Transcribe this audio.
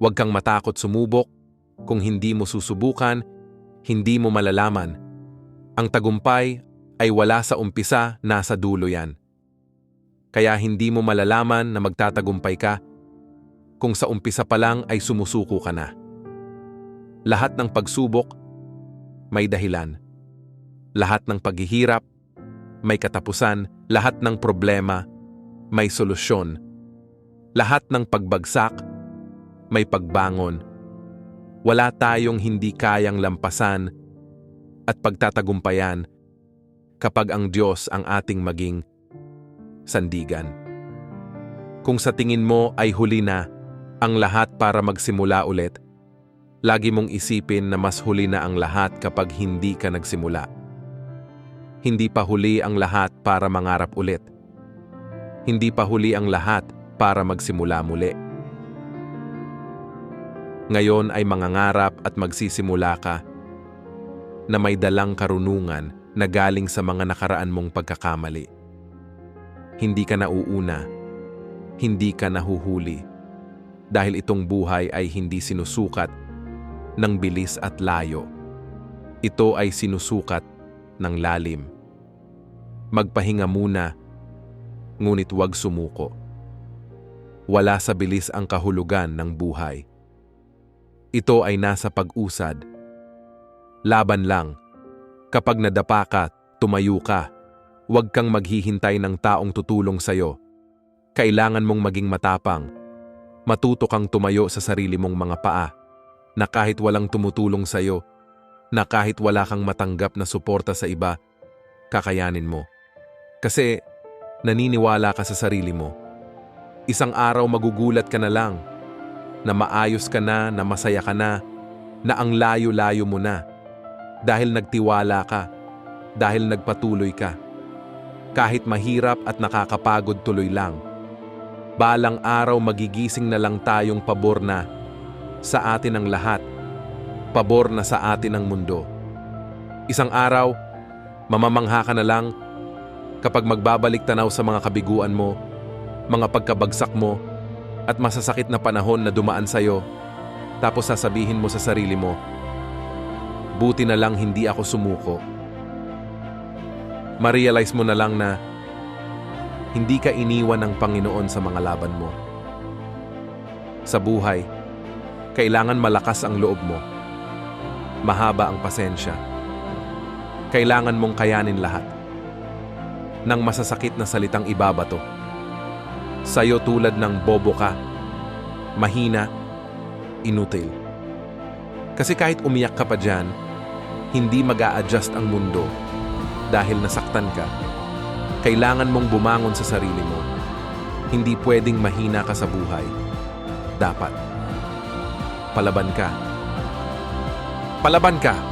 Huwag kang matakot sumubok. Kung hindi mo susubukan, hindi mo malalaman. Ang tagumpay ay wala sa umpisa, nasa dulo yan. Kaya hindi mo malalaman na magtatagumpay ka kung sa umpisa pa lang ay sumusuko ka na. Lahat ng pagsubok may dahilan. Lahat ng paghihirap may katapusan, lahat ng problema may solusyon. Lahat ng pagbagsak may pagbangon. Wala tayong hindi kayang lampasan at pagtatagumpayan kapag ang Diyos ang ating maging sandigan. Kung sa tingin mo ay huli na ang lahat para magsimula ulit, lagi mong isipin na mas huli na ang lahat kapag hindi ka nagsimula. Hindi pa huli ang lahat para mangarap ulit. Hindi pa huli ang lahat para magsimula muli. Ngayon ay mangangarap at magsisimula ka na may dalang karunungan na galing sa mga nakaraan mong pagkakamali. Hindi ka nauuna, hindi ka nahuhuli, dahil itong buhay ay hindi sinusukat ng bilis at layo. Ito ay sinusukat ng lalim. Magpahinga muna, ngunit huwag sumuko. Wala sa bilis ang kahulugan ng buhay. Ito ay nasa pag-usad. Laban lang. Kapag nadapa ka, tumayo ka. Huwag kang maghihintay ng taong tutulong sa'yo. Kailangan mong maging matapang. Matuto kang tumayo sa sarili mong mga paa. Na kahit walang tumutulong sa'yo, na kahit wala kang matanggap na suporta sa iba, kakayanin mo. Kasi naniniwala ka sa sarili mo. Isang araw magugulat ka na lang na maayos ka na, na masaya ka na, na ang layo-layo mo na. Dahil nagtiwala ka, dahil nagpatuloy ka. Kahit mahirap at nakakapagod tuloy lang. Balang araw magigising na lang tayong pabor na sa atin ang lahat. Pabor na sa atin ang mundo. Isang araw, mamamangha ka na lang kapag magbabalik tanaw sa mga kabiguan mo, mga pagkabagsak mo, at masasakit na panahon na dumaan sa'yo, tapos sasabihin mo sa sarili mo, buti na lang hindi ako sumuko. Ma-realize mo na lang na hindi ka iniwan ng Panginoon sa mga laban mo. Sa buhay, kailangan malakas ang loob mo. Mahaba ang pasensya. Kailangan mong kayanin lahat. Nang masasakit na salitang ibabato. Sa'yo tulad ng bobo ka, mahina, inutil. Kasi kahit umiyak ka pa dyan, hindi mag adjust ang mundo dahil nasaktan ka. Kailangan mong bumangon sa sarili mo. Hindi pwedeng mahina ka sa buhay. Dapat. Palaban ka. Palaban ka!